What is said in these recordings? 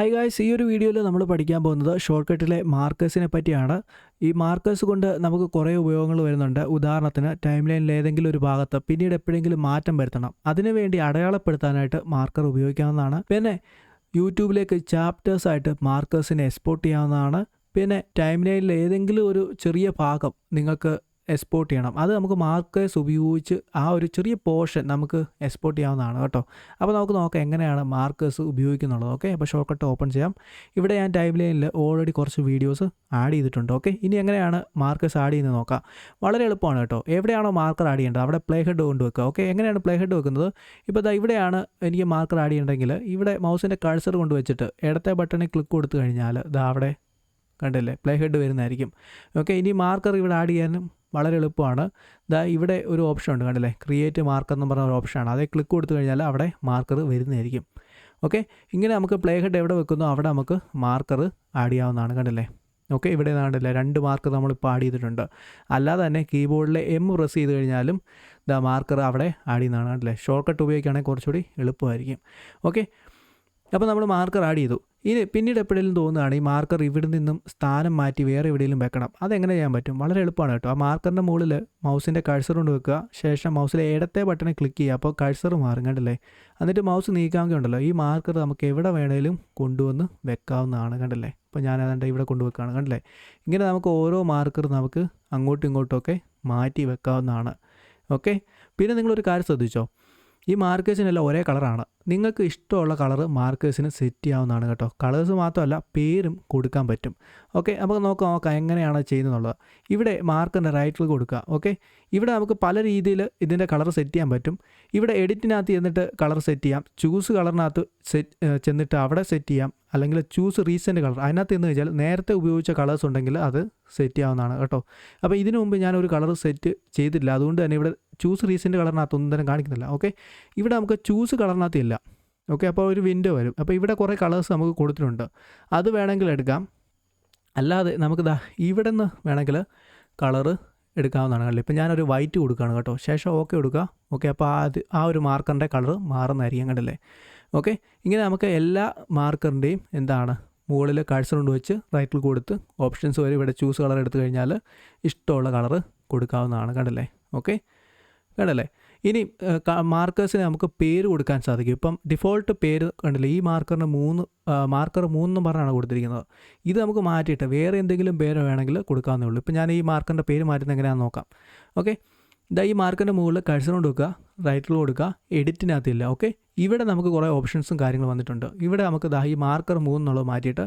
High guys ഈ ഒരു വീഡിയോയിൽ നമ്മൾ പഠിക്കാൻ പോകുന്നത് ഷോർട്ട് കട്ടിലെ മാർക്കേഴ്സിനെ പറ്റിയാണ്. ഈ മാർക്കേഴ്സ് കൊണ്ട് നമുക്ക് കുറേ ഉപയോഗങ്ങൾ വരുന്നുണ്ട്. ഉദാഹരണത്തിന് ടൈം ലൈനിൽ ഏതെങ്കിലും ഒരു ഭാഗത്ത് പിന്നീട് എപ്പോഴെങ്കിലും മാറ്റം വരുത്തണം. അതിനുവേണ്ടി അടയാളപ്പെടുത്താനായിട്ട് മാർക്കർ ഉപയോഗിക്കാവുന്നതാണ്. പിന്നെ യൂട്യൂബിലേക്ക് ചാപ്റ്റേഴ്സ് ആയിട്ട് മാർക്കേഴ്സിനെ എക്സ്പോർട്ട് ചെയ്യാവുന്നതാണ്. പിന്നെ ടൈം ലൈനിൽ ഏതെങ്കിലും ഒരു ചെറിയ ഭാഗം നിങ്ങൾക്ക് എക്സ്പോർട്ട് ചെയ്യണം. അത് നമുക്ക് മാർക്കേഴ്സ് ഉപയോഗിച്ച് ആ ഒരു ചെറിയ പോർഷൻ നമുക്ക് എക്സ്പോർട്ട് ചെയ്യാവുന്നതാണ് കേട്ടോ. അപ്പോൾ നമുക്ക് നോക്കാം എങ്ങനെയാണ് മാർക്കേഴ്സ് ഉപയോഗിക്കുന്നുള്ളത്. ഓക്കെ അപ്പോൾ ഷോർട്ട് കട്ട് ഓപ്പൺ ചെയ്യാം. ഇവിടെ ഞാൻ ടൈം ലൈനിൽ ഓൾറെഡി കുറച്ച് വീഡിയോസ് ആഡ് ചെയ്തിട്ടുണ്ട്. ഓക്കെ ഇനി എങ്ങനെയാണ് മാർക്കേഴ്സ് ആഡ് ചെയ്യുന്നത് നോക്കാം. വളരെ എളുപ്പമാണ് കേട്ടോ. എവിടെയാണോ മാർക്കർ ആഡ് ചെയ്യേണ്ടത്? അവിടെ പ്ലേ ഹെഡ് കൊണ്ട് വെക്കുക ഓക്കെ എങ്ങനെയാണ് പ്ലേ ഹെഡ് വെക്കുന്നത്? ഇപ്പോൾ ദാ ഇവിടെയാണ് എനിക്ക് മാർക്കർ ആഡ് ചെയ്യണമെങ്കിൽ ഇവിടെ മൗസിന്റെ കഴ്സർ കൊണ്ട് വെച്ചിട്ട് ഇടത്തെ ബട്ടണിൽ ക്ലിക്ക് കൊടുത്തു കഴിഞ്ഞാൽ ദാ അവിടെ കണ്ടില്ലേ? പ്ലേ ഹെഡ് വരുന്നതായിരിക്കും. ഓക്കെ ഇനി മാർക്കർ ഇവിടെ ആഡ് ചെയ്യാനും വളരെ എളുപ്പമാണ്. ദാ ഇവിടെ ഒരു ഓപ്ഷൻ ഉണ്ട് കണ്ടില്ലേ? ക്രിയേറ്റ് മാർക്കർ എന്ന് പറഞ്ഞ ഒരു ഓപ്ഷനാണ് അതേ ക്ലിക്ക് കൊടുത്തു കഴിഞ്ഞാൽ അവിടെ മാർക്കർ വരുന്നതായിരിക്കും. ഓക്കെ ഇങ്ങനെ നമുക്ക് പ്ലേ ഹെഡ് എവിടെ വെക്കുന്നോ? അവിടെ നമുക്ക് മാർക്കർ ആഡ് ചെയ്യാവുന്നതാണ് കണ്ടില്ലേ? ഓക്കെ ഇവിടെ കണ്ടില്ലേ? രണ്ട് മാർക്കർ നമ്മളിപ്പോൾ ആഡ് ചെയ്തിട്ടുണ്ട്. അല്ലാതെ തന്നെ കീബോർഡിലെ എം പ്രസ് ചെയ്ത് കഴിഞ്ഞാലും ദാ മാർക്കർ അവിടെ ആഡ് ചെയ്യുന്നതാണ് കണ്ടില്ലേ? ഷോർട്ട് കട്ട് ഉപയോഗിക്കുകയാണെങ്കിൽ കുറച്ചുകൂടി എളുപ്പമായിരിക്കും. ഓക്കെ അപ്പോൾ നമ്മൾ മാർക്കർ ആഡ് ചെയ്തു. ഇനി പിന്നീട് എപ്പോഴെങ്കിലും തോന്നുകയാണ് ഈ മാർക്കർ ഇവിടെ നിന്നും സ്ഥാനം മാറ്റി വേറെ എവിടെയെങ്കിലും വെക്കണം. അതെങ്ങനെ ചെയ്യാൻ പറ്റും? വളരെ എളുപ്പമാണ് കേട്ടോ. ആ മാർക്കറിന്റെ മുകളിൽ മൗസിന്റെ കഴ്സർ കൊണ്ട് വെക്കുക. ശേഷം മൗസിലെ ഇടത്തെ ബട്ടണിൽ ക്ലിക്ക് ചെയ്യുക. അപ്പോൾ കഴ്സർ മാറും കണ്ടില്ലേ? എന്നിട്ട് മൗസ് നീക്കാമെങ്കിൽ ഉണ്ടല്ലോ. ഈ മാർക്കർ നമുക്ക് എവിടെ വേണേലും കൊണ്ടുവന്ന് വെക്കാവുന്നതാണ് കണ്ടില്ലേ? അപ്പോൾ ഞാൻ അതുകൊണ്ട് ഇവിടെ കൊണ്ടുവെക്കുകയാണ് കണ്ടില്ലേ? ഇങ്ങനെ നമുക്ക് ഓരോ മാർക്കർ നമുക്ക് അങ്ങോട്ടും ഇങ്ങോട്ടുമൊക്കെ മാറ്റി വെക്കാവുന്നതാണ്. ഓക്കെ പിന്നെ നിങ്ങളൊരു കാര്യം ശ്രദ്ധിച്ചോ? ഈ മാർക്കേഴ്സിനെല്ലാം ഒരേ കളറാണ് നിങ്ങൾക്ക് ഇഷ്ടമുള്ള കളർ മാർക്കേഴ്സിന് സെറ്റ് ചെയ്യാവുന്നതാണ് കേട്ടോ. കളേഴ്സ് മാത്രമല്ല പേരും കൊടുക്കാൻ പറ്റും. ഓക്കെ നമുക്ക് നോക്കാം നോക്കാം എങ്ങനെയാണ് ചെയ്യുന്നതെന്നുള്ളത്. ഇവിടെ മാർക്കറിന്റെ റൈറ്റിൽ കൊടുക്കുക ഓക്കെ? ഇവിടെ നമുക്ക് പല രീതിയിൽ ഇതിന്റെ കളർ സെറ്റ് ചെയ്യാൻ പറ്റും. ഇവിടെ എഡിറ്റിനകത്ത് ചെന്നിട്ട് കളർ സെറ്റ് ചെയ്യാം. ചൂസ് കളറിനകത്ത് സെറ്റ് ചെന്നിട്ട് അവിടെ സെറ്റ് ചെയ്യാം. അല്ലെങ്കിൽ ചൂസ് റീസെന്റ് കളർ. അതിനകത്ത് എന്ന് വെച്ചാൽ നേരത്തെ ഉപയോഗിച്ച കളേഴ്സ് ഉണ്ടെങ്കിൽ അത് സെറ്റ് ചെയ്യാവുന്നതാണ് കേട്ടോ. അപ്പോൾ ഇതിനു മുമ്പ് ഞാൻ ഒരു കളർ സെറ്റ് ചെയ്തിട്ടില്ല. അതുകൊണ്ട് തന്നെ ഇവിടെ ചൂസ് റീസെന്റ് കളറിനകത്ത് ഒന്നും തന്നെ കാണിക്കുന്നില്ല ഓക്കെ? ഇവിടെ നമുക്ക് ചൂസ് കളറിനകത്ത് ഇല്ല. ഓക്കെ അപ്പോൾ ഒരു വിൻഡോ വരും. അപ്പോൾ ഇവിടെ കുറേ കളേഴ്സ് നമുക്ക് കൊടുത്തിട്ടുണ്ട്. അത് വേണമെങ്കിൽ എടുക്കാം. അല്ലാതെ നമുക്ക് ദാ ഇവിടെ നിന്ന് വേണമെങ്കിൽ കളറ് എടുക്കാവുന്നതാണ് കണ്ടില്ല? ഇപ്പം ഞാനൊരു വൈറ്റ് കൊടുക്കുകയാണ് കേട്ടോ. ശേഷം ഓക്കെ കൊടുക്കുക. ഓക്കെ അപ്പോൾ അത് ആ ഒരു മാർക്കറിന്റെ കളർ മാറുന്നതായിരിക്കും കണ്ടില്ലേ? ഓക്കെ ഇങ്ങനെ നമുക്ക് എല്ലാ മാർക്കറിന്റെയും എന്താണ്? മുകളിൽ കാഴ്ച കൊണ്ട് വെച്ച് റൈറ്റിൽ കൊടുത്ത് ഓപ്ഷൻസ് വരെ ഇവിടെ ചൂസ് കളർ എടുത്തു കഴിഞ്ഞാൽ ഇഷ്ടമുള്ള കളറ് കൊടുക്കാവുന്നതാണ് കണ്ടില്ലേ? ഓക്കെ കണ്ടല്ലേ ഇനി മാർക്കേഴ്സിന് നമുക്ക് പേര് കൊടുക്കാൻ സാധിക്കും. ഇപ്പം ഡിഫോൾട്ട് പേര് കണ്ടില്ലേ? ഈ മാർക്കറിന് മൂന്ന് മാർക്കർ മൂന്നും പറഞ്ഞാണ് കൊടുത്തിരിക്കുന്നത്. ഇത് നമുക്ക് മാറ്റിയിട്ട് വേറെ എന്തെങ്കിലും പേര് വേണമെങ്കിൽ കൊടുക്കാവുന്നേ ഉള്ളൂ. ഇപ്പം ഞാൻ ഈ മാർക്കറിന്റെ പേര് മാറ്റുന്ന എങ്ങനെയാണെന്ന് നോക്കാം. ഓക്കെ? ഇതാ ഈ മാർക്കറിന്റെ മുകളിൽ കഴ്സർ കൊണ്ട് വെക്കുക റൈറ്റിൽ കൊടുക്കുക എഡിറ്റിനകത്തില്ല ഓക്കെ? ഇവിടെ നമുക്ക് കുറേ ഓപ്ഷൻസും കാര്യങ്ങളും വന്നിട്ടുണ്ട്. ഇവിടെ നമുക്ക് ദാ ഈ മാർക്കർ മൂന്നുള്ളത് മാറ്റിയിട്ട്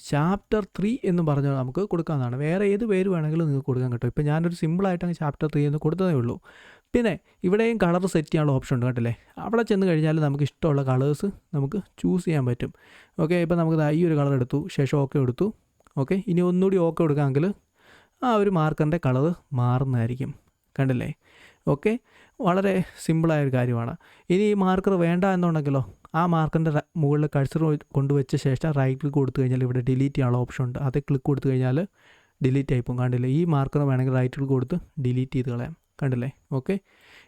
ചാപ്റ്റർ ത്രീ എന്ന് പറഞ്ഞാൽ നമുക്ക് കൊടുക്കാവുന്നതാണ്. വേറെ ഏത് പേര് വേണമെങ്കിലും നിങ്ങൾക്ക് കൊടുക്കാൻ കിട്ടും. ഇപ്പോൾ ഞാനൊരു സിമ്പിളായിട്ട് അങ്ങ് ചാപ്റ്റർ ത്രീ എന്ന് കൊടുത്തതേ ഉള്ളൂ. പിന്നെ ഇവിടെയും കളർ സെറ്റ് ചെയ്യാനുള്ള ഓപ്ഷൻ ഉണ്ട് കേട്ടില്ലേ? അവിടെ ചെന്ന് കഴിഞ്ഞാൽ നമുക്ക് ഇഷ്ടമുള്ള കളേഴ്സ് നമുക്ക് ചൂസ് ചെയ്യാൻ പറ്റും. ഓക്കെ ഇപ്പോൾ നമുക്ക് ഈ ഒരു കളർ എടുത്തു ശേഷം ഓക്കെ എടുത്തു. ഓക്കെ ഇനി ഒന്നുകൂടി ഓക്കെ കൊടുക്കാമെങ്കിൽ ആ ഒരു മാർക്കറിന്റെ കളർ മാറുന്നതായിരിക്കും. കണ്ടില്ലേ? ഓക്കെ വളരെ സിമ്പിളായ ഒരു കാര്യമാണ്. ഇനി ഈ മാർക്കർ വേണ്ട എന്നുണ്ടെങ്കിലോ ആ മാർക്കറിന്റെ മുകളിൽ കഴ്സർ കൊണ്ടുവച്ച ശേഷം റൈറ്റ് ക്ലിക്ക് കൊടുത്തു കഴിഞ്ഞാൽ ഇവിടെ ഡിലീറ്റ് ചെയ്യാനുള്ള ഓപ്ഷൻ ഉണ്ട്. അത് ക്ലിക്ക് കൊടുത്തു കഴിഞ്ഞാൽ ഡിലീറ്റ് ആയിപ്പോകും കണ്ടില്ല? ഈ മാർക്കർ വേണമെങ്കിൽ റൈറ്റ് ക്ലിക്ക് കൊടുത്ത് ഡിലീറ്റ് ചെയ്ത് കളയാം. കണ്ടില്ലേ? ഓക്കെ.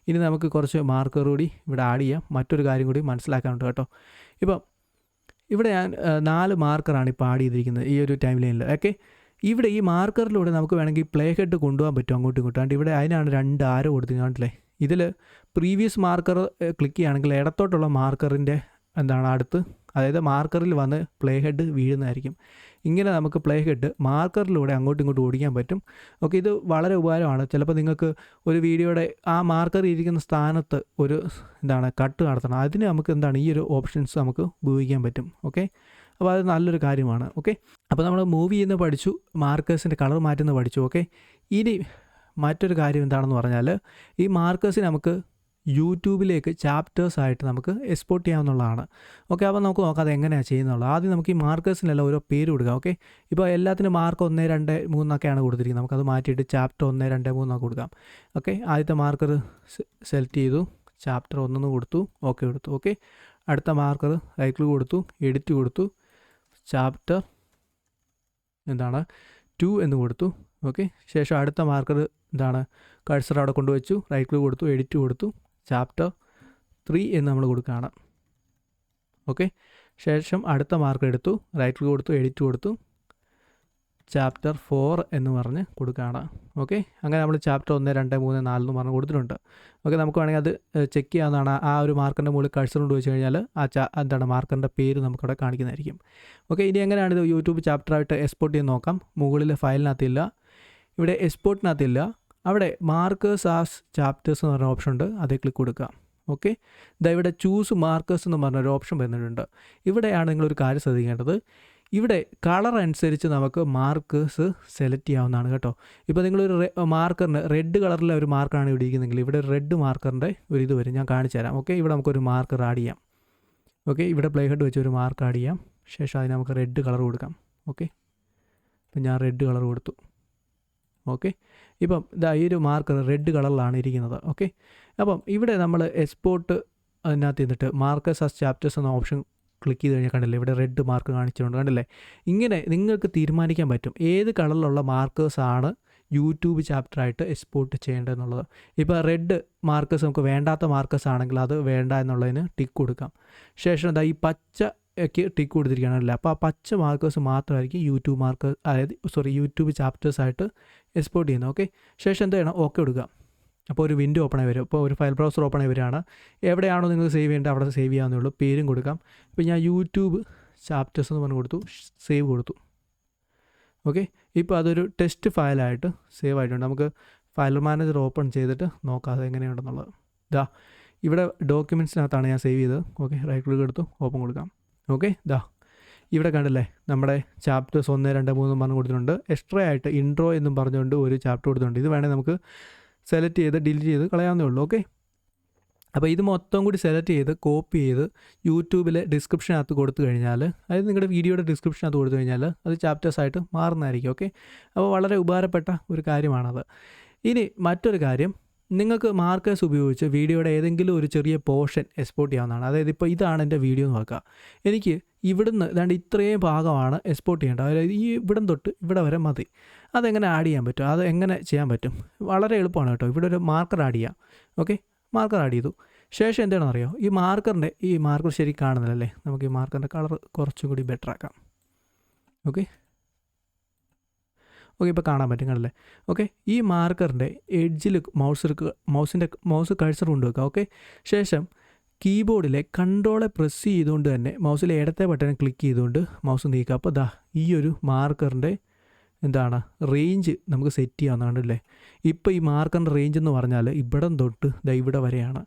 ഇനി നമുക്ക് കുറച്ച് മാർക്കർ കൂടി ഇവിടെ ആഡ് ചെയ്യാം. മറ്റൊരു കാര്യം കൂടി മനസ്സിലാക്കാനുണ്ട് കേട്ടോ. ഇപ്പം ഇവിടെ ഞാൻ നാല് മാർക്കറാണ് ഇപ്പോൾ ആഡ് ചെയ്തിരിക്കുന്നത് ഈ ഒരു ടൈം ലൈനിൽ ഓക്കെ. ഇവിടെ ഈ മാർക്കറിലൂടെ നമുക്ക് വേണമെങ്കിൽ പ്ലേ ഹെഡ് കൊണ്ടുപോകാൻ പറ്റും അങ്ങോട്ടും ഇങ്ങോട്ടും. അതുകൊണ്ട് ഇവിടെ അതിനാണ് രണ്ട് ആരോ കൊടുത്തിരിക്കുന്നത്. ഇതിൽ പ്രീവിയസ് മാർക്കർ ക്ലിക്ക് ചെയ്യുകയാണെങ്കിൽ ഇടത്തോട്ടുള്ള മാർക്കറിന്റെ എന്താണ് അടുത്ത്? അതായത് മാർക്കറിൽ വന്ന് പ്ലേ ഹെഡ് വീഴുന്നതായിരിക്കും. ഇങ്ങനെ നമുക്ക് പ്ലേ ഹെഡ് മാർക്കറിലൂടെ അങ്ങോട്ടും ഇങ്ങോട്ടും ഓടിക്കാൻ പറ്റും. ഓക്കെ ഇത് വളരെ ഉപകാരമാണ്. ചിലപ്പോൾ നിങ്ങൾക്ക് ഒരു വീഡിയോയുടെ ആ മാർക്കർ ഇരിക്കുന്ന സ്ഥാനത്ത് ഒരു എന്താണ് കട്ട് നടത്തണം. അതിന് നമുക്ക് എന്താണ് ഈ ഒരു ഓപ്ഷൻസ് നമുക്ക് ഉപയോഗിക്കാൻ പറ്റും. ഓക്കെ അപ്പോൾ അത് നല്ലൊരു കാര്യമാണ്. ഓക്കെ അപ്പോൾ നമ്മൾ മൂവ് ചെയ്യുന്ന പഠിച്ചു മാർക്കേഴ്സിന്റെ കളർ മാറ്റുന്ന പഠിച്ചു. ഓക്കെ ഇനി മറ്റൊരു കാര്യം എന്താണെന്ന് പറഞ്ഞാൽ ഈ മാർക്കേഴ്സിന് നമുക്ക് യൂട്യൂബിലേക്ക് ചാപ്റ്റേഴ്സ് ആയിട്ട് നമുക്ക് എക്സ്പോർട്ട് ചെയ്യാവുന്നതാണ്. ഓക്കെ അപ്പോൾ നമുക്ക് നോക്കാം അത് എങ്ങനെയാണ് ചെയ്യുന്നുള്ളത്. ആദ്യം നമുക്ക് ഈ മാർക്കേഴ്സിനെല്ലാം ഓരോ പേര് കൊടുക്കാം. ഓക്കെ ഇപ്പോൾ എല്ലാത്തിനും മാർക്ക് ഒന്ന് രണ്ട് മൂന്നൊക്കെയാണ് കൊടുത്തിരിക്കുന്നത്. നമുക്കത് മാറ്റിയിട്ട് ചാപ്റ്റർ ഒന്ന് രണ്ട് മൂന്നൊക്കെ കൊടുക്കാം. ഓക്കെ ആദ്യത്തെ മാർക്കർ സെലക്ട് ചെയ്തു. ചാപ്റ്റർ ഒന്നെന്ന് കൊടുത്തു. ഓക്കെ കൊടുത്തു. ഓക്കെ അടുത്ത മാർക്കർ റൈറ്റിൽ കൊടുത്തു. എഡിറ്റ് കൊടുത്തു. ചാപ്റ്റർ എന്താണ്? ടു എന്ന് കൊടുത്തു. ഓക്കെ ശേഷം അടുത്ത മാർക്കർ എന്താണ്? കഴ്സർ അവിടെ കൊണ്ടുവച്ചു. റൈറ്റിൽ കൊടുത്തു. എഡിറ്റ് കൊടുത്തു. ചാപ്റ്റർ ത്രീ എന്ന് നമ്മൾ കൊടുക്കുകയാണ്. ഓക്കെ ശേഷം അടുത്ത മാർക്ക് എടുത്തു റൈറ്റ് കൊടുത്തു എഡിറ്റ് കൊടുത്തു ചാപ്റ്റർ ഫോർ എന്ന് പറഞ്ഞ് കൊടുക്കുകയാണ്. ഓക്കെ അങ്ങനെ നമ്മൾ ചാപ്റ്റർ ഒന്ന് രണ്ട് മൂന്ന് നാല് എന്ന് പറഞ്ഞ് കൊടുത്തിട്ടുണ്ട്. ഓക്കെ നമുക്ക് വേണമെങ്കിൽ അത് ചെക്ക് ചെയ്യാവുന്നതാണ്. ആ ഒരു മാർക്കറിന്റെ മുകളിൽ കഴ്സർ കൊണ്ട് വെച്ച് കഴിഞ്ഞാൽ ആ ചാ എന്താണ് മാർക്കറിന്റെ പേര് നമുക്കവിടെ കാണിക്കുന്നതായിരിക്കും. ഓക്കെ ഇനി എങ്ങനെയാണ് ഇത് യൂട്യൂബ് ചാപ്റ്ററായിട്ട് എക്സ്പോർട്ട് ചെയ്ത് നോക്കാം? മുകളിൽ ഫയലിനകത്തില്ല ഇവിടെ എക്സ്പോർട്ടിനകത്തില്ല അവിടെ മാർക്കേഴ്സ് ആസ് ചാപ്റ്റേഴ്സ് എന്ന് പറഞ്ഞ ഓപ്ഷൻ ഉണ്ട്. അതേ ക്ലിക്ക് കൊടുക്കുക. ഓക്കെ ഇതാ ഇവിടെ ചൂസ് മാർക്കേഴ്സ് എന്ന് പറഞ്ഞൊരു ഓപ്ഷൻ വരുന്നുണ്ട്. ഇവിടെയാണ് നിങ്ങളൊരു കാര്യം ശ്രദ്ധിക്കേണ്ടത്. ഇവിടെ കളർ അനുസരിച്ച് നമുക്ക് മാർക്കേഴ്സ് സെലക്ട് ചെയ്യാവുന്നതാണ് കേട്ടോ. ഇപ്പോൾ നിങ്ങളൊരു മാർക്കറിന് റെഡ് കളറിലെ ഒരു മാർക്കാണ് ഇവിടെ ഇരിക്കുന്നതെങ്കിൽ ഇവിടെ റെഡ് മാർക്കറിന്റെ ഒരു ഇത് വരും. ഞാൻ കാണിച്ചു തരാം. ഓക്കെ ഇവിടെ നമുക്കൊരു മാർക്കർ ആഡ് ചെയ്യാം. ഓക്കെ ഇവിടെ പ്ലേ ഹെഡ് വെച്ച് ഒരു മാർക്ക് ആഡ് ചെയ്യാം. ശേഷം അതിന് നമുക്ക് റെഡ് കളർ കൊടുക്കാം. ഓക്കെ ഇപ്പം ഞാൻ റെഡ് കളർ കൊടുത്തു. ഓക്കെ? ഇപ്പം ഇതാ ഈ ഒരു മാർക്കർ റെഡ് കളറിലാണ് ഇരിക്കുന്നത്. ഓക്കെ? അപ്പം ഇവിടെ നമ്മൾ എക്സ്പോർട്ട് അതിനകത്ത് നിന്നിട്ട് മാർക്കേഴ്സ് ആസ് ചാപ്റ്റേഴ്സ് എന്ന ഓപ്ഷൻ ക്ലിക്ക് ചെയ്ത് കഴിഞ്ഞാൽ കണ്ടില്ലേ? ഇവിടെ റെഡ് മാർക്ക് കാണിച്ചിട്ടുണ്ട്. കണ്ടില്ലേ? ഇങ്ങനെ നിങ്ങൾക്ക് തീരുമാനിക്കാൻ പറ്റും. ഏത് കളറിലുള്ള മാർക്കേഴ്സാണ് യൂട്യൂബ് ചാപ്റ്ററായിട്ട് എക്സ്പോർട്ട് ചെയ്യേണ്ടതെന്നുള്ളത്. ഇപ്പോൾ റെഡ് മാർക്കേഴ്സ് നമുക്ക് വേണ്ടാത്ത മാർക്കേഴ്സ് ആണെങ്കിൽ അത് വേണ്ട എന്നുള്ളതിന് ടിക്ക് കൊടുക്കാം. ശേഷം എന്താ ഈ പച്ച ഒക്കെ ടിക്ക് കൊടുത്തിരിക്കുകയാണല്ലേ അപ്പോൾ ആ പച്ച മാർക്കേഴ്സ് മാത്രമായിരിക്കും യൂട്യൂബ് മാർക്ക് അതായത് സോറി യൂട്യൂബ് ചാപ്റ്റേഴ്സായിട്ട് എക്സ്പോർട്ട് ചെയ്യുന്നത്. ഓക്കെ ശേഷം എന്ത് ചെയ്യണം? ഓക്കെ കൊടുക്കുക. അപ്പോൾ ഒരു വിൻഡോ ഓപ്പൺ ആയി വരും. അപ്പോൾ ഒരു ഫയൽ ബ്രൗസർ ഓപ്പൺ ആയി വരികയാണ്. എവിടെയാണോ നിങ്ങൾ സേവ് ചെയ്യേണ്ടത് അവിടെ സേവ് ചെയ്യാവുന്നേ പേരും കൊടുക്കാം. ഇപ്പോൾ ഞാൻ യൂട്യൂബ് ചാപ്റ്റേഴ്സ് എന്ന് പറഞ്ഞ് കൊടുത്തു. സേവ് കൊടുത്തു. ഓക്കെ ഇപ്പോൾ അതൊരു ടെസ്റ്റ് ഫയലായിട്ട് സേവ് ആയിട്ടുണ്ട്. നമുക്ക് ഫയൽ മാനേജർ ഓപ്പൺ ചെയ്തിട്ട് നോക്കാം അത് എങ്ങനെയുണ്ടെന്നുള്ളത്. ഇതാ ഇവിടെ ഡോക്യുമെന്റ്സിനകത്താണ് ഞാൻ സേവ് ചെയ്തത്. ഓക്കെ റൈറ്റ് ക്ലിക്ക് എടുത്തു. ഓപ്പൺ കൊടുക്കാം. ഓക്കെ ഇതാ ഇവിടെ കണ്ടല്ലേ നമ്മുടെ ചാപ്റ്റേഴ്സ് ഒന്ന് രണ്ട് മൂന്ന് പറഞ്ഞ് കൊടുത്തിട്ടുണ്ട്. എക്സ്ട്രാ ആയിട്ട് ഇൻട്രോ എന്നും പറഞ്ഞുകൊണ്ട് ഒരു ചാപ്റ്റർ കൊടുത്തിട്ടുണ്ട്. ഇത് വേണേൽ നമുക്ക് സെലക്ട് ചെയ്ത് ഡിലീറ്റ് ചെയ്ത് കളയാവുന്നേ ഉള്ളൂ. ഓക്കെ? അപ്പോൾ ഇത് മൊത്തം കൂടി സെലക്ട് ചെയ്ത് കോപ്പി ചെയ്ത് യൂട്യൂബിലെ ഡിസ്ക്രിപ്ഷനകത്ത് കൊടുത്തു കഴിഞ്ഞാൽ അതായത് നിങ്ങളുടെ വീഡിയോയുടെ ഡിസ്ക്രിപ്ഷനകത്ത് കൊടുത്തു കഴിഞ്ഞാൽ അത് ചാപ്റ്റേഴ്സായിട്ട് മാറുന്നതായിരിക്കും. ഓക്കെ? അപ്പോൾ വളരെ ഉപകാരപ്പെട്ട ഒരു കാര്യമാണത്. ഇനി മറ്റൊരു കാര്യം നിങ്ങൾക്ക് മാർക്കേഴ്സ് ഉപയോഗിച്ച് വീഡിയോയുടെ ഏതെങ്കിലും ഒരു ചെറിയ പോർഷൻ എക്സ്പോർട്ട് ചെയ്യാവുന്നതാണ്. അതായത് ഇപ്പോൾ ഇതാണ് എന്റെ വീഡിയോ എന്ന് നോക്കുക എനിക്ക് ഇവിടുന്ന് ഏതാണ്ട് ഇത്രയും ഭാഗമാണ് എക്സ്പോർട്ട് ചെയ്യേണ്ടത്. അതായത് ഈ ഇവിടം തൊട്ട് ഇവിടെ വരെ മതി. അതെങ്ങനെ ആഡ് ചെയ്യാൻ പറ്റും? അത് എങ്ങനെ ചെയ്യാൻ പറ്റും? വളരെ എളുപ്പമാണ് കേട്ടോ. ഇവിടെ ഒരു മാർക്കർ ആഡ് ചെയ്യാം. ഓക്കെ മാർക്കർ ആഡ് ചെയ്തു. ശേഷം എന്താണെന്ന് അറിയോ ഈ മാർക്കറിന്റെ ഈ മാർക്കർ ശരി കാണുന്നില്ലല്ലേ? നമുക്ക് ഈ മാർക്കറിന്റെ കളർ കുറച്ചും കൂടി ബെറ്റർ ആക്കാം. ഓക്കെ ഓക്കെ ഇപ്പോൾ കാണാൻ പറ്റും കണ്ടല്ലേ? ഓക്കെ ഈ മാർക്കറിന്റെ എഡ്ജിൽ മൗസ് മൗസിന്റെ മൗസ് കഴ്സർ കൊണ്ടുവെക്കുക ഓക്കെ? ശേഷം കീബോർഡിലെ കൺട്രോളെ പ്രസ് ചെയ്തുകൊണ്ട് തന്നെ മൗസിലെ ഇടത്തെ ബട്ടൺ ക്ലിക്ക് ചെയ്തുകൊണ്ട് മൗസ് നീക്കുക അപ്പോൾ ദാ ഈ ഒരു മാർക്കറിന്റെ എന്താണ് റേഞ്ച് നമുക്ക് സെറ്റ് ചെയ്യാവുന്ന കണ്ടല്ലേ? ഇപ്പോൾ ഈ മാർക്കറിന്റെ റേഞ്ച് എന്ന് പറഞ്ഞാൽ ഇവിടം തൊട്ട് ദാ ഇവിടെ വരെയാണ്.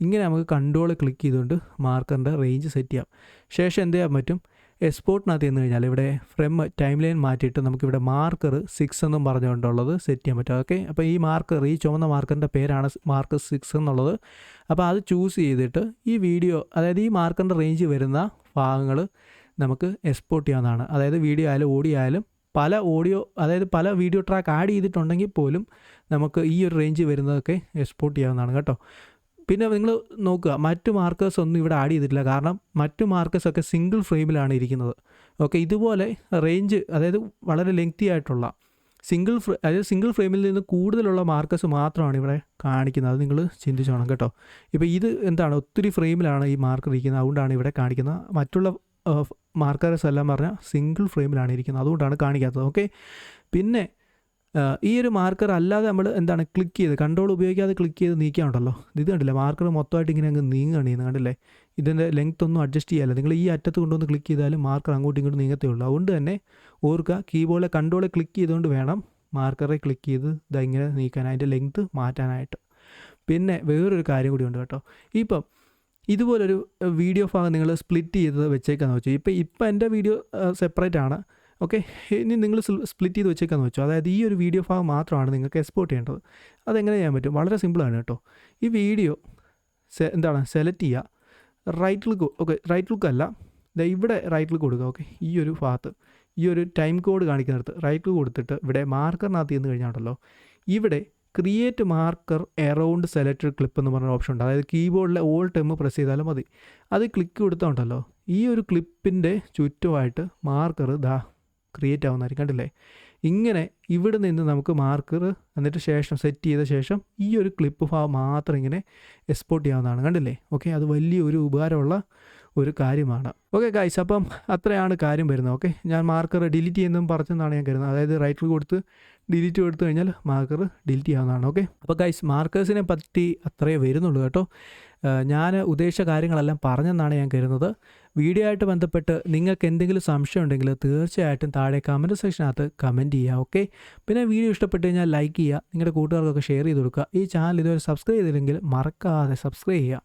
ഇങ്ങനെ നമുക്ക് കൺട്രോൾ ക്ലിക്ക് ചെയ്തുകൊണ്ട് മാർക്കറിന്റെ റേഞ്ച് സെറ്റ് ചെയ്യാം. ശേഷം എന്ത് ചെയ്യാൻ പറ്റും? എക്സ്പോർട്ടിനകത്ത് ചെന്ന് കഴിഞ്ഞാൽ ഇവിടെ ഫ്രം ടൈം ലൈൻ മാറ്റിയിട്ട് നമുക്കിവിടെ മാർക്കർ സിക്സ് എന്നും പറഞ്ഞുകൊണ്ടുള്ളത് സെറ്റ് ചെയ്യാൻ പറ്റും. ഓക്കെ അപ്പോൾ ഈ മാർക്കർ ഈ ചുവന്ന മാർക്കറിന്റെ പേരാണ് മാർക്കർ സിക്സ് എന്നുള്ളത്. അപ്പോൾ അത് ചൂസ് ചെയ്തിട്ട് ഈ വീഡിയോ അതായത് ഈ മാർക്കറിന്റെ റേഞ്ച് വരുന്ന ഭാഗങ്ങൾ നമുക്ക് എക്സ്പോർട്ട് ചെയ്യാവുന്നതാണ്. അതായത് വീഡിയോ ആയാലും ഓഡിയോ ആയാലും പല ഓഡിയോ അതായത് പല വീഡിയോ ട്രാക്ക് ആഡ് ചെയ്തിട്ടുണ്ടെങ്കിൽ പോലും നമുക്ക് ഈ ഒരു റേഞ്ച് വരുന്നതൊക്കെ എക്സ്പോർട്ട് ചെയ്യാവുന്നതാണ് കേട്ടോ. പിന്നെ നിങ്ങൾ നോക്കുക മറ്റു മാർക്കേഴ്സ് ഒന്നും ഇവിടെ ആഡ് ചെയ്തിട്ടില്ല. കാരണം മറ്റു മാർക്കേഴ്സ് ഒക്കെ സിംഗിൾ ഫ്രെയിമിലാണ് ഇരിക്കുന്നത്. ഓക്കെ ഇതുപോലെ റേഞ്ച് അതായത് വളരെ ലെങ്തി ആയിട്ടുള്ള സിംഗിൾ അതായത് സിംഗിൾ ഫ്രെയിമിൽ നിന്ന് കൂടുതലുള്ള മാർക്കേഴ്സ് മാത്രമാണ് ഇവിടെ കാണിക്കുന്നത്. അത് നിങ്ങൾ ചിന്തിച്ചോണം കേട്ടോ. ഇപ്പോൾ ഇത് എന്താണ്? ഒത്തിരി ഫ്രെയിമിലാണ് ഈ മാർക്കർ ഇരിക്കുന്നത്. അതുകൊണ്ടാണ് ഇവിടെ കാണിക്കുന്നത് മറ്റുള്ള മാർക്കേഴ്സ് എല്ലാം പറഞ്ഞാൽ സിംഗിൾ ഫ്രെയിമിലാണ് ഇരിക്കുന്നത്. അതുകൊണ്ടാണ് കാണിക്കാത്തത്. ഓക്കെ പിന്നെ ഈ ഒരു മാർക്കർ അല്ലാതെ നമ്മൾ എന്താണ് ക്ലിക്ക് ചെയ്ത് കൺട്രോൾ ഉപയോഗിക്കാതെ ക്ലിക്ക് ചെയ്ത് നീക്കാനുണ്ടല്ലോ. ഇത് കണ്ടില്ലേ മാർക്കർ മൊത്തമായിട്ട് ഇങ്ങനെ അങ്ങ് നീങ്ങുകയാണ് ചെയ്യുന്നത് കണ്ടില്ലേ? ഇതിന്റെ ലെങ്ത് ഒന്നും അഡ്ജസ്റ്റ് ചെയ്യാല്ല. നിങ്ങൾ ഈ അറ്റത്ത് കൊണ്ടുവന്ന് ക്ലിക്ക് ചെയ്താലും മാർക്കർ അങ്ങോട്ടും ഇങ്ങോട്ടും നീങ്ങത്തേ ഉള്ളൂ. അതുകൊണ്ട് തന്നെ ഓർക്കുക കീബോർഡിലെ കൺട്രോളെ ക്ലിക്ക് ചെയ്തുകൊണ്ട് വേണം മാർക്കറെ ക്ലിക്ക് ചെയ്ത് ഇതാ ഇങ്ങനെ നീക്കാൻ അതിന്റെ ലെങ്ത് മാറ്റാനായിട്ട്. പിന്നെ വേറൊരു കാര്യം കൂടി ഉണ്ട് കേട്ടോ. ഇപ്പം ഇതുപോലൊരു വീഡിയോ ഭാഗം നിങ്ങൾ സ്പ്ലിറ്റ് ചെയ്ത് വെച്ചേക്കാന്ന് വെച്ചു. ഇപ്പോൾ ഇപ്പം എന്റെ വീഡിയോ സെപ്പറേറ്റ് ആണ്. ഓക്കെ ഇനി നിങ്ങൾ സ്പ്ലിറ്റ് ചെയ്ത് വെച്ചേക്കാന്ന് വെച്ചോ. അതായത് ഈ ഒരു വീഡിയോ ഭാഗം മാത്രമാണ് നിങ്ങൾക്ക് എക്സ്പോർട്ട് ചെയ്യേണ്ടത്. അതെങ്ങനെ ചെയ്യാൻ പറ്റും? വളരെ സിമ്പിളാണ് കേട്ടോ. ഈ വീഡിയോ എന്താണ് സെലക്ട് ചെയ്യുക right click okay right click അല്ല. ഇവിടെ റൈറ്റ് ക്ലിക്ക് കൊടുക്കുക ഓക്കെ. ഈ ഒരു ഭാഗത്ത് ഈ ഒരു ടൈം കോഡ് കാണിക്കുന്നിടത്ത് റൈറ്റ് ക്ലിക്ക് കൊടുത്തിട്ട് ഇവിടെ മാർക്കറിനകത്ത് ചെന്ന് കഴിഞ്ഞാണല്ലോ ഇവിടെ create marker around selected clip എന്ന് പറഞ്ഞ ഓപ്ഷൻ ഉണ്ട്. അതായത് കീബോർഡിലെ ഓൾ ടൈം പ്രസ് ചെയ്താലും മതി. അത് ക്ലിക്ക് കൊടുത്തോണ്ടല്ലോ ഈ ഒരു ക്ലിപ്പിന്റെ ചുറ്റുമായിട്ട് മാർക്കർ ദാ ക്രിയേറ്റ് ആവുന്നതായിരിക്കും. കണ്ടില്ലേ? ഇങ്ങനെ ഇവിടെ നിന്ന് നമുക്ക് മാർക്കർ എന്നിട്ട് ശേഷം സെറ്റ് ചെയ്ത ശേഷം ഈ ഒരു ക്ലിപ്പ് ഭാഗം മാത്രം ഇങ്ങനെ എക്സ്പോർട്ട് ചെയ്യാവുന്നതാണ്. കണ്ടില്ലേ? ഓക്കെ അത് വലിയൊരു ഉപകാരമുള്ള ഒരു കാര്യമാണ്. ഓക്കെ ഗൈസ് അപ്പം അത്രയാണ് കാര്യം വരുന്നത്. ഓക്കെ ഞാൻ മാർക്കർ ഡിലീറ്റ് ചെയ്യുന്നതും പറഞ്ഞെന്നാണ് ഞാൻ കരുതുന്നത്. അതായത് റൈറ്റർ കൊടുത്ത് ഡിലീറ്റ് കൊടുത്തു കഴിഞ്ഞാൽ മാർക്കർ ഡിലീറ്റ് ചെയ്യാവുന്നതാണ്. ഓക്കെ അപ്പോൾ ഗൈസ് മാർക്കേഴ്സിനെ പറ്റി അത്രയേ വരുന്നുള്ളൂ കേട്ടോ. ഞാൻ ഉദ്ദേശിച്ച കാര്യങ്ങളെല്ലാം പറഞ്ഞെന്നാണ് ഞാൻ കരുതുന്നത്. വീഡിയോ ആയിട്ട് ബന്ധപ്പെട്ട് നിങ്ങൾക്ക് എന്തെങ്കിലും സംശയം ഉണ്ടെങ്കിൽ തീർച്ചയായിട്ടും താഴെ കമന്റ് സെക്ഷനകത്ത് കമന്റ് ചെയ്യുക ഓക്കെ പിന്നെ വീഡിയോ ഇഷ്ടപ്പെട്ട് കഴിഞ്ഞാൽ ലൈക്ക് ചെയ്യുക നിങ്ങളുടെ കൂട്ടുകാർക്കൊക്കെ ഷെയർ ചെയ്ത് കൊടുക്കുക. ഈ ചാനൽ ഇതുവരെ സബ്സ്ക്രൈബ് ചെയ്തില്ലെങ്കിൽ മറക്കാതെ സബ്സ്ക്രൈബ് ചെയ്യുക.